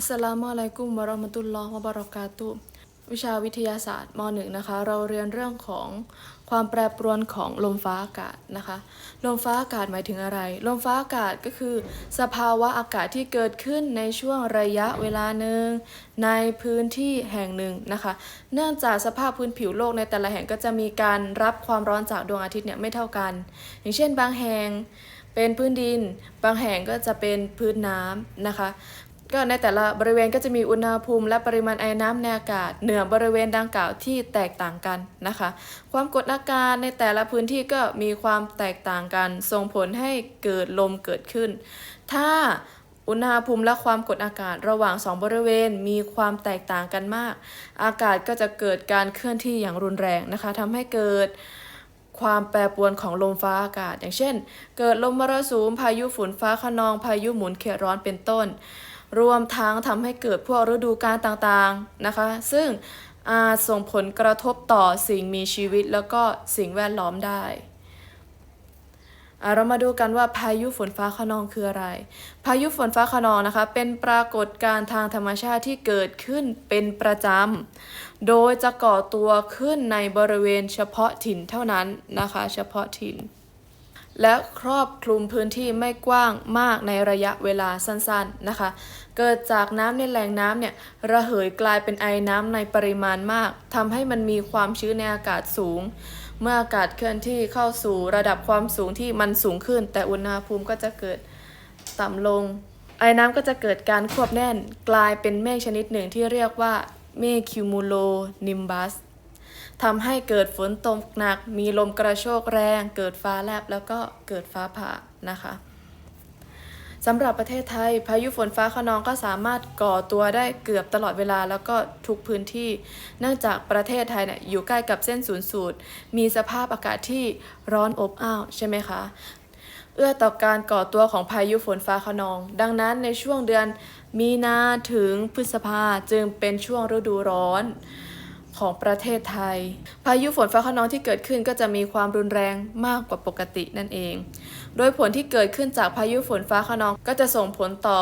อัสสลามุอะลัยกุมวะเราะมะตุลลอฮ์วะบะเราะกาตุวิชาวิทยาศาสตร์ม .1 นะคะ เราเรียนเรื่องของความแปรปรวนของลมฟ้าอากาศนะคะ ลมฟ้าอากาศหมายถึงอะไร ลมฟ้าอากาศก็คือ สภาวะอากาศที่เกิดขึ้นในช่วงระยะเวลาหนึ่งในพื้นที่แห่งหนึ่งนะคะ เนื่องจากสภาพพื้นผิวโลกในแต่ละแห่งก็จะมีการรับความร้อนจากดวงอาทิตย์เนี่ยไม่เท่ากัน อย่างเช่นบางแห่งเป็นพื้นดิน บางแห่งก็จะเป็นพื้นน้ำนะคะ ก็ในแต่ละบริเวณก็จะมีอุณหภูมิ และปริมาณไอน้ำในอากาศ เหนือบริเวณดังกล่าวที่แตกต่างกันนะคะ ความกดอากาศในแต่ละพื้นที่ก็มีความแตกต่างกัน ส่งผลให้เกิดลมเกิดขึ้น ถ้าอุณหภูมิและความกดอากาศระหว่างสองบริเวณมีความแตกต่างกันมาก อากาศก็จะเกิดการเคลื่อนที่อย่างรุนแรงนะคะทำให้เกิดความแปรปรวนของลมฟ้าอากาศ อย่างเช่น เกิดลมมรสุมพายุฝนฟ้าคะนองพายุหมุนเขตร้อนเป็นต้น รวมทั้งทำให้เกิดพวกฤดูกาลต่างๆนะคะ ซึ่งอาจส่งผลกระทบต่อสิ่งมีชีวิตแล้วก็สิ่งแวดล้อมได้ เรามาดูกันว่าพายุฝนฟ้าคะนองคืออะไร พายุฝนฟ้าคะนองนะคะ เป็นปรากฏการณ์ทางธรรมชาติที่เกิดขึ้นเป็นประจำ โดยจะก่อตัวขึ้นในบริเวณเฉพาะถิ่นเท่านั้นนะคะ เฉพาะถิ่น และครอบคลุมพื้นที่ไม่กว้างมากในระยะเวลาสั้นๆนะคะ เกิดจากน้ำในแหล่งน้ำเนี่ยระเหยกลายเป็นไอน้ำในปริมาณมากทำให้มันมีความชื้นในอากาศสูง เมื่ออากาศเคลื่อนที่เข้าสู่ระดับความสูงที่มันสูงขึ้น แต่อุณหภูมิก็จะเกิดต่ำลง ไอน้ำก็จะเกิดการควบแน่น กลายเป็นเมฆชนิดหนึ่งที่เรียกว่าเมฆคิวมูโลนิมบัส ทำให้เกิดฝนตกหนัก มีลมกระโชกแรง เกิดฟ้าแลบแล้วก็เกิดฟ้าผ่านะคะสำหรับประเทศไทย พายุฝนฟ้าคะนองก็สามารถก่อตัวได้เกือบตลอดเวลาแล้วก็ทุกพื้นที่ เนื่องจากประเทศไทยเนี่ยอยู่ใกล้กับเส้นศูนย์สูตร มีสภาพอากาศที่ร้อนอบอ้าวใช่ไหมคะ เอื้อต่อการก่อตัวของพายุฝนฟ้าคะนอง ดังนั้นในช่วงเดือนมีนาถึงพฤษภาจึงเป็นช่วงฤดูร้อน ของประเทศไทย พายุฝนฟ้าคะนองที่เกิดขึ้นก็จะมีความรุนแรงมากกว่าปกตินั่นเอง โดยผลที่เกิดขึ้นจากพายุฝนฟ้าคะนองก็จะส่งผลต่อ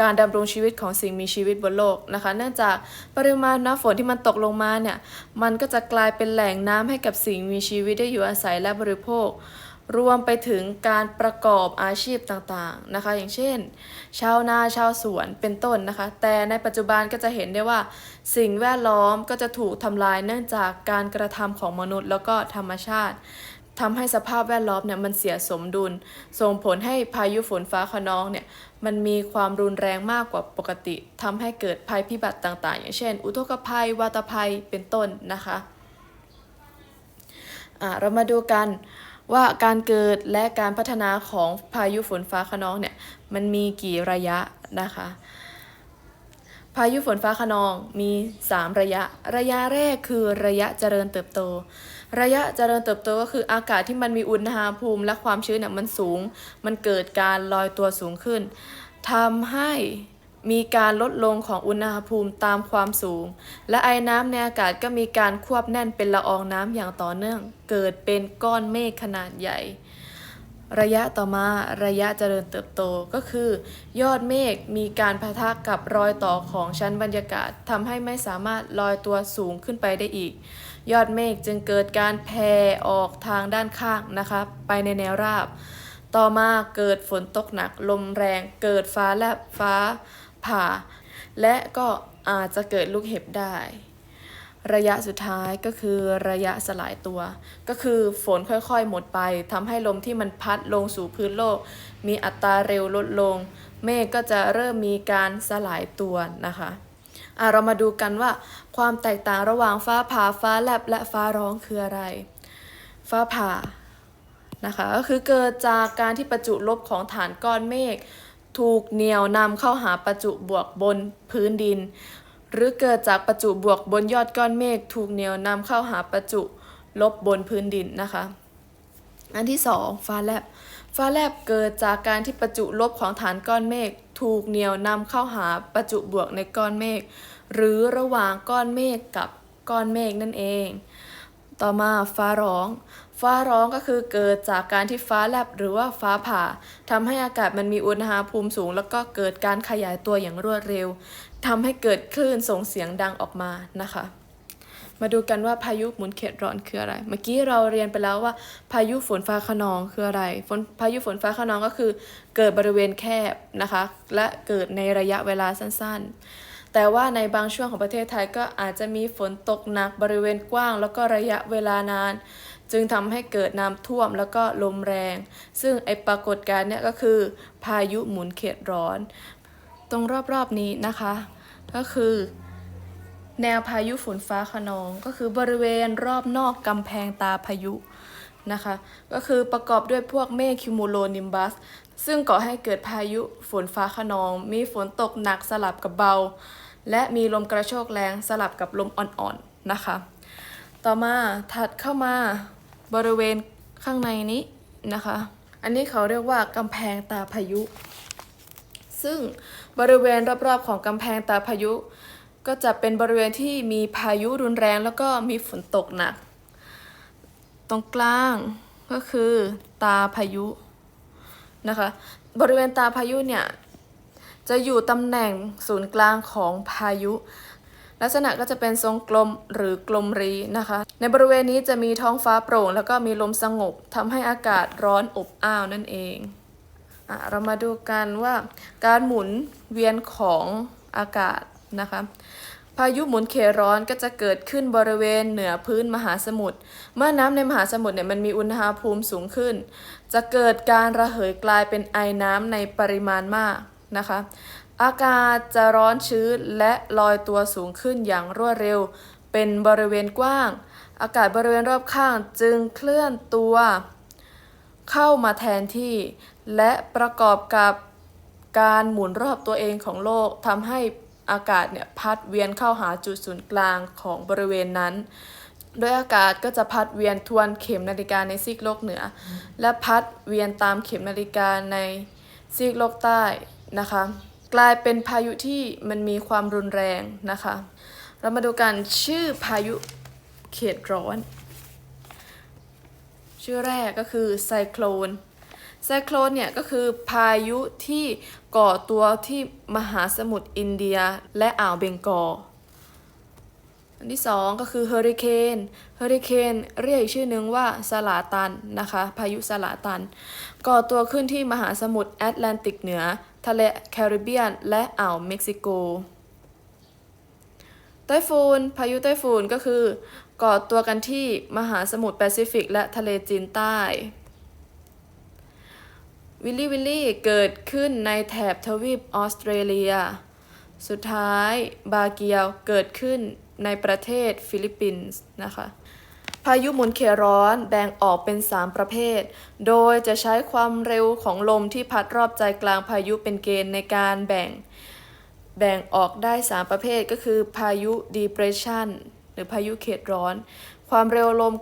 การดำรงชีวิตของสิ่งมีชีวิตบนโลกนะคะ เนื่องจากปริมาณน้ำฝนที่มันตกลงมาเนี่ย มันก็จะกลายเป็นแหล่งน้ำให้กับสิ่งมีชีวิตได้อยู่อาศัยและบริโภค รวมไปถึงการประกอบอาชีพต่างๆนะคะ อย่างเช่น ชาวนาชาวสวนเป็นต้นนะคะ แต่ในปัจจุบันก็จะเห็นได้ว่า สิ่งแวดล้อมก็จะถูกทำลายเนื่องจากการกระทำของมนุษย์ แล้วก็ธรรมชาติทำให้สภาพแวดล้อมเนี่ยมันเสียสมดุล ส่งผลให้พายุฝนฟ้าคะนองเนี่ยมันมีความรุนแรงมากกว่าปกติทำให้เกิดภัยพิบัติต่างๆ อย่างเช่น อุทกภัย วาตภัยเป็นต้นนะคะะเรามาดูกัน ว่าการเกิดและการพัฒนาของพายุฝนฟ้าคะนองเนี่ยมันมีกี่ระยะนะคะ พายุฝนฟ้าคะนองมี 3 ระยะ ระยะแรกคือระยะเจริญเติบโต ระยะเจริญเติบโตก็คืออากาศที่มันมีอุณหภูมิและความชื้นเนี่ยมันสูง มันเกิดการลอยตัวสูงขึ้นทำให้ มีการลดลงของอุณหภูมิตามความสูง และไอน้ำในอากาศก็มีการควบแน่นเป็นละอองน้ำอย่างต่อเนื่อง เกิดเป็นก้อนเมฆขนาดใหญ่ ระยะต่อมาระยะเจริญเติบโตก็คือ ยอดเมฆมีการพะทะกับรอยต่อของชั้นบรรยากาศทำให้ไม่สามารถลอยตัวสูงขึ้นไปได้อีก ยอดเมฆจึงเกิดการแผ่ออกทางด้านข้างนะคะไปในแนวราบ ต่อมาเกิดฝนตกหนักลมแรง เกิดฟ้าแลบฟ้า ผ่า และก็อาจจะเกิดลูกเห็บได้ ระยะสุดท้ายก็คือระยะสลายตัว ก็คือฝนค่อยๆ หมดไปทำให้ลมที่มันพัดลงสู่พื้นโลก มีอัตราเร็วลดลง เมฆก็จะเริ่มมีการสลายตัวนะคะอะเรามาดูกันว่าความแตกต่างระหว่างฟ้าผ่าฟ้าแลบและฟ้าร้องคืออะไร ฟ้าผ่านะคะก็คือเกิดจากการที่ประจุลบของฐานก้อนเมฆ ถูกเหนี่ยวนำเข้าหาประจุบวกบนพื้นดิน หรือเกิดจากประจุบวกบนยอดก้อนเมฆถูกเหนี่ยวนำเข้าหาประจุลบบนพื้นดินนะคะ อันที่สองฟ้าแลบ ฟ้าแลบเกิดจากการที่ประจุลบของฐานก้อนเมฆถูกเหนี่ยวนำเข้าหาประจุบวกในก้อนเมฆหรือระหว่างก้อนเมฆกับก้อนเมฆนั่นเอง ต่อมาฟ้าร้อง ฟ้าร้องก็คือเกิดจากการที่ฟ้าแลบหรือว่าฟ้าผ่าทำให้อากาศมันมีอุณหภูมิสูง แล้วก็เกิดการขยายตัวอย่างรวดเร็วทำให้เกิดคลื่นส่งเสียงดังออกมานะคะมาดูกันว่าพายุหมุนเขตร้อนคืออะไร เมื่อกี้เราเรียนไปแล้วว่า พายุฝนฟ้าขนองคืออะไร ฝนพายุฝนฟ้าขนองก็คือ เกิดบริเวณแคบนะคะ และเกิดในระยะเวลาสั้นๆ แต่ว่าในบางช่วงของประเทศไทยก็อาจจะมีฝนตกหนักบริเวณกว้าง แล้วก็ระยะเวลานาน จึงทำให้เกิดน้ำท่วมแล้วก็ลมแรง ซึ่งไอปรากฏการณ์เนี่ยก็คือพายุหมุนเขตร้อน ตรงรอบๆนี้นะคะ ก็คือแนวพายุฝนฟ้าขนองก็คือบริเวณรอบนอกกำแพงตาพายุนะคะ ก็คือประกอบด้วยพวกเมฆคิวมูโลนิมบัส ซึ่งก่อให้เกิดพายุฝนฟ้าขนอง มีฝนตกหนักสลับกับเบา และมีลมกระโชกแรงสลับกับลมอ่อนๆนะคะ ต่อมาถัดเข้ามา บริเวณข้างในนี้นะคะ อันนี้เขาเรียกว่ากำแพงตาพายุ ซึ่งบริเวณรอบๆของกำแพงตาพายุ ก็จะเป็นบริเวณที่มีพายุรุนแรงแล้วก็มีฝนตกหนัก ตรงกลางก็คือตาพายุนะคะบริเวณตาพายุเนี่ยจะอยู่ตำแหน่งศูนย์กลางของพายุ ลักษณะก็จะเป็นทรงกลมหรือกลมรีนะคะ ในบริเวณนี้จะมีท้องฟ้าโปร่ง แล้วก็มีลมสงบทำให้อากาศร้อนอบอ้าวนั่นเองอะเรามาดูกันว่าการหมุนเวียนของอากาศนะคะพายุหมุนเขร้อนก็จะเกิดขึ้นบริเวณเหนือพื้นมหาสมุทร เมื่อน้ำในมหาสมุทรเนี่ยมันมีอุณหภูมิสูงขึ้น จะเกิดการระเหยกลายเป็นไอน้ำในปริมาณมากนะคะ อากาศจะร้อนชื้นและลอยตัวสูงขึ้นอย่างรวดเร็ว เป็นบริเวณกว้าง อากาศบริเวณรอบข้างจึงเคลื่อนตัว เข้ามาแทนที่ และประกอบกับการหมุนรอบตัวเองของโลกทำให้อากาศเนี่ยพัดเวียนเข้าหาจุดศูนย์กลางของบริเวณนั้น โดยอากาศก็จะพัดเวียนทวนเข็มนาฬิกาในซีกโลกเหนือ และพัดเวียนตามเข็มนาฬิกาในซีกโลกใต้นะคะ กลายเป็นพายุที่มันมีความรุนแรงนะคะ เรามาดูกันชื่อพายุเขตร้อน ชื่อแรกก็คือไซโคลนไซโคลนเนี่ยก็คือพายุที่ก่อตัวที่มหาสมุทรอินเดียและอ่าวเบงกอลอันที่สองก็คือเฮอริเคนเฮอริเคนเรียกอีกชื่อนึงว่าสลาตันนะคะ พายุสลาตัน ก่อตัวขึ้นที่มหาสมุทรแอตแลนติกเหนือ ทะเลแคริบเบียน และอ่าวเม็กซิโกไต้ฝุ่นพายุไต้ฝุ่นก็คือก่อตัวกันที่มหาสมุทรแปซิฟิก และทะเลจีนใต้ วิลลี่วิลลี่เกิดขึ้นในแถบทวีปออสเตรเลีย สุดท้ายบาเกียวเกิดขึ้นในประเทศฟิลิปปินส์นะคะ พายุหมุนเขตร้อนแบ่งออกเป็น 3 ประเภท โดยจะใช้ความเร็วของลมที่พัดรอบใจกลางพายุเป็นเกณฑ์ในการแบ่ง แบ่งออกได้ 3 ประเภทก็คือ พายุ depression หรือพายุเขตร้อน ความเร็วลม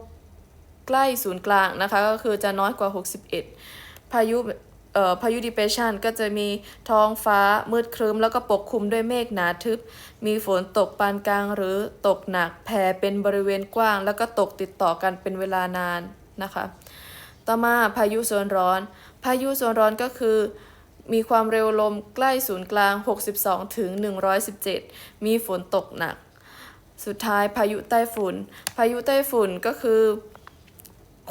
ใกล้ศูนย์กลางนะคะก็คือจะน้อยกว่า 61 พายุ พายุ depression ก็จะมีท้องฟ้ามืดครึ้ม แล้วก็ปกคลุมด้วยเมฆหนาทึบ มีฝนตกปานกลางหรือตกหนักแผ่เป็นบริเวณกว้าง แล้วก็ตกติดต่อกันเป็นเวลานานนะคะ ต่อมาพายุโซนร้อน พายุโซนร้อนก็คือมีความเร็วลมใกล้ศูนย์กลาง 62 ถึง 117 มีฝนตกหนัก สุดท้ายพายุใต้ฝุ่น พายุใต้ฝุ่นก็คือ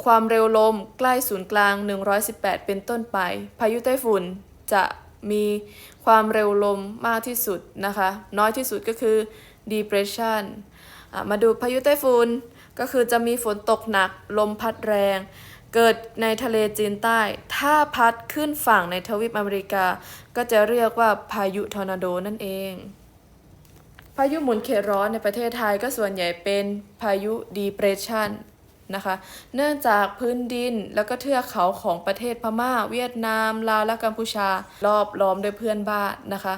ความเร็วลมใกล้ศูนย์กลาง 118 เป็นต้นไป พายุไต้ฝุ่นจะมีความเร็วลมมากที่สุดนะคะ น้อยที่สุดก็คือ depression อมาดูพายุไต้ฝุ่นก็คือจะมีฝนตกหนักลมพัดแรง เกิดในทะเลจีนใต้ ถ้าพัดขึ้นฝั่งในทวีปอเมริกา ก็จะเรียกว่าพายุทอร์นาโดนั่นเอง พายุหมุนเขตร้อนในประเทศไทยก็ส่วนใหญ่เป็นพายุ depression นะคะ เนื่องจากพื้นดินแล้วก็เทือกเขาของประเทศพม่า เวียดนาม ลาวและกัมพูชารอบล้อมด้วยเพื่อนบ้านนะคะ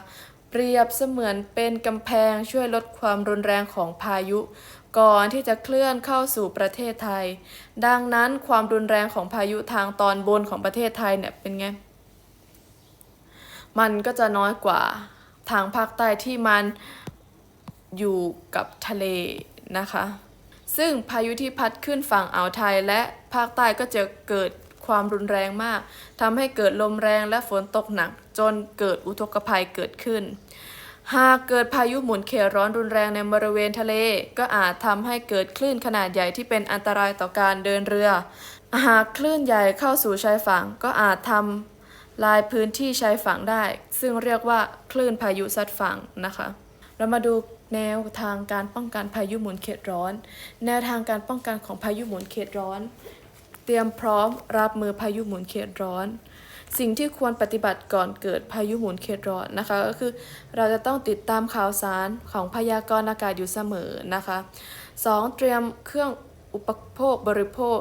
เปรียบเสมือนเป็นกำแพงช่วยลดความรุนแรงของพายุ ก่อนที่จะเคลื่อนเข้าสู่ประเทศไทย ดังนั้นความรุนแรงของพายุทางตอนบนของประเทศไทยเนี่ยเป็นไง มันก็จะน้อยกว่าทางภาคใต้ที่มันอยู่กับทะเลนะคะ ซึ่งพายุที่พัดขึ้นฝั่งอ่าวไทยและภาคใต้ก็จะเกิดความรุนแรงมากทำให้เกิดลมแรงและฝนตกหนัก จนเกิดอุทกภัยเกิดขึ้น หากเกิดพายุหมุนเขตร้อนรุนแรงในบริเวณทะเล ก็อาจทำให้เกิดคลื่นขนาดใหญ่ที่เป็นอันตรายต่อการเดินเรือ หากคลื่นใหญ่เข้าสู่ชายฝั่งก็อาจทำลายพื้นที่ชายฝั่งได้ ซึ่งเรียกว่าคลื่นพายุซัดฝั่งนะคะ เรามาดู แนวทางการป้องกันพายุหมุนเขตร้อน แนวทางการป้องกันของพายุหมุนเขตร้อน เตรียมพร้อมรับมือพายุหมุนเขตร้อน สิ่งที่ควรปฏิบัติก่อนเกิดพายุหมุนเขตร้อนนะคะ ก็คือเราจะต้องติดตามข่าวสารของพยากรณ์อากาศอยู่เสมอนะคะ 2. เตรียมเครื่องอุปโภคบริโภค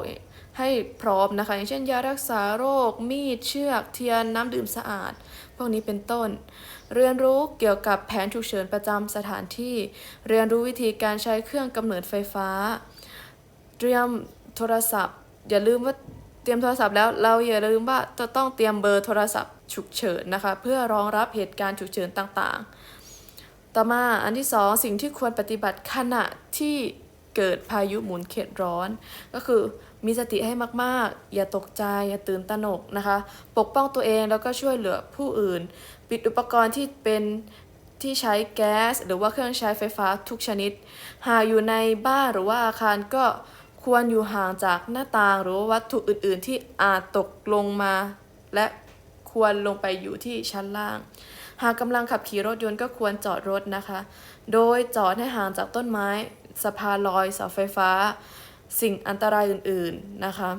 ให้พร้อมนะคะ อย่างเช่นยารักษาโรค มีดเชือก เทียนน้ำดื่มสะอาด พวกนี้เป็นต้น เรียนรู้เกี่ยวกับแผนฉุกเฉินประจำสถานที่ เรียนรู้วิธีการใช้เครื่องกำเนิดไฟฟ้า เตรียมโทรศัพท์ อย่าลืมว่าเตรียมโทรศัพท์แล้วเราอย่าลืมว่าจะต้องเตรียมเบอร์โทรศัพท์ฉุกเฉินนะคะ เพื่อรองรับเหตุการณ์ฉุกเฉินต่างๆ ต่อมาอันที่สองสิ่งที่ควรปฏิบัติขณะที่เกิดพายุหมุนเขตร้อน ก็คือ มีสติให้มากๆ อย่าตกใจ อย่าตื่นตระหนกนะคะ ปกป้องตัวเองแล้วก็ช่วยเหลือผู้อื่น ปิดอุปกรณ์ที่เป็นที่ใช้แก๊ส หรือว่าเครื่องใช้ไฟฟ้าทุกชนิด หากอยู่ในบ้านหรือว่าอาคารก็ควรอยู่ห่างจากหน้าต่างหรือว่าวัตถุอื่น ๆ ที่อาจตกลงมา และควรลงไปอยู่ที่ชั้นล่าง หากกำลังขับขี่รถยนต์ก็ควรจอดรถนะคะ โดยจอดให้ห่างจากต้นไม้สะพานลอยเสาไฟฟ้า สิ่งอันตรายอื่นๆนะคะ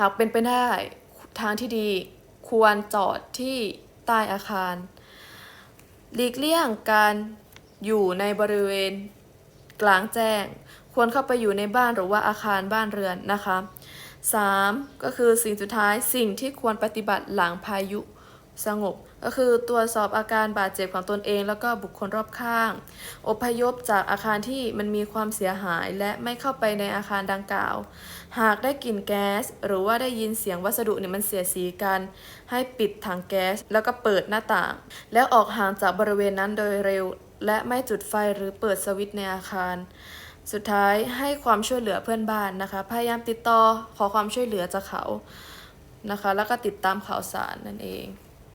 หากเป็นไปได้ทางที่ดีควรจอดที่ใต้อาคาร หลีกเลี่ยงการอยู่ในบริเวณกลางแจ้ง ควรเข้าไปอยู่ในบ้านหรือว่าอาคารบ้านเรือนนะคะ 3. ก็คือสิ่งสุดท้ายสิ่งที่ควรปฏิบัติหลังพายุสงบ ก็คือตรวจสอบอาการบาดเจ็บของตนเอง แล้วก็บุคคลรอบข้าง อพยพจากอาคารที่มันมีความเสียหายและไม่เข้าไปในอาคารดังกล่าว หากได้กลิ่นแก๊ส หรือว่าได้ยินเสียงวัสดุเนี่ยมันเสียสีกัน ให้ปิดถังแก๊ส แล้วก็เปิดหน้าต่าง แล้วออกห่างจากบริเวณนั้นโดยเร็ว และไม่จุดไฟหรือเปิดสวิตช์ในอาคารสุดท้ายให้ความช่วยเหลือเพื่อนบ้านนะคะ พยายามติดต่อขอความช่วยเหลือจากเขานะคะ แล้วก็ติดตามข่าวสารนั่นเอง